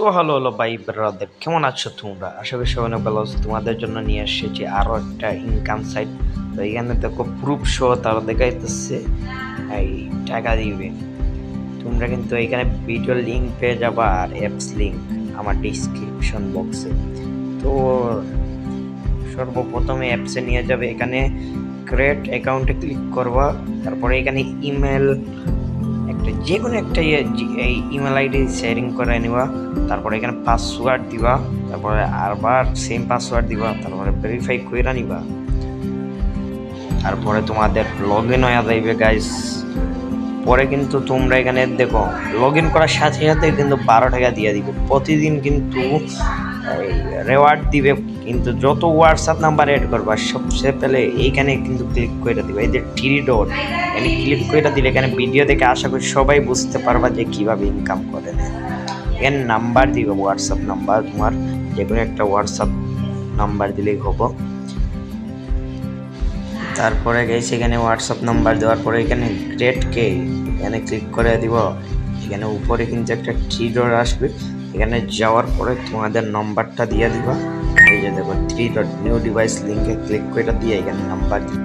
So hello হলো ভাই brother, কেমন আছো তোমরা? আশা করি সবাই অনেক ভালো আছো। তোমাদের জন্য নিয়ে এসেছি আরও একটা ইনকাম সাইট তো এখানে দেখো প্রুফ শো তারা দেখাইতেছে। এই টাকা দিবে। তোমরা কিন্তু এখানে ভিডিও লিঙ্ক পেয়ে যাবা আর অ্যাপস লিঙ্ক আমার ডিসক্রিপশন বক্সে তো সর্বপ্রথমে অ্যাপসে নিয়ে যাবে। এখানে ক্রিয়েট অ্যাকাউন্টে ক্লিক করবা। তারপরে এখানে ইমেল যে কোনো একটা ইয়ে এই ইমেল আইডি শেয়ারিং করে নিবা, তারপরে এখানে পাসওয়ার্ড দিবা, তারপরে আরবার সেম পাসওয়ার্ড দিবা, তারপরে ভেরিফাই করে নিবা। তারপরে তোমাদের লগ ইন হয়ে যাইবে গাইস পরে কিন্তু তোমরা এখানে দেখো লগ ইন করার সাথে সাথে কিন্তু বারো টাকা দিয়ে দিবে। প্রতিদিন কিন্তু রেওয়ার্ড দিবে, কিন্তু যত হোয়াটসঅ্যাপ নাম্বার এড করবা সবচেয়ে পেলে এইখানে কিন্তু ক্লিক করে দিবে। এই যে থ্রি ডট এখানে ক্লিক করে দিলে এখানে ভিডিও দেখে আশা করি সবাই বুঝতে পারবা যে কীভাবে ইনকাম করে। এখানে নাম্বার দিবে হোয়াটসঅ্যাপ নাম্বার তোমার যে কোনো একটা হোয়াটসঅ্যাপ নাম্বার দিলেই হব। তারপরে গেছি এখানে হোয়াটসঅ্যাপ নাম্বার দেওয়ার পরে এখানে গ্রেট কে এখানে ক্লিক করে দিব। এখানে উপরে কিন্তু একটা থ্রি ডট আসবে। এখানে যাওয়ার পরে তোমাদের নাম্বারটা দিয়ে দিবা। এই যে দেখো থ্রি ডট নিউ ডিভাইস লিঙ্কে ক্লিক করে দিয়ে এখানে নাম্বার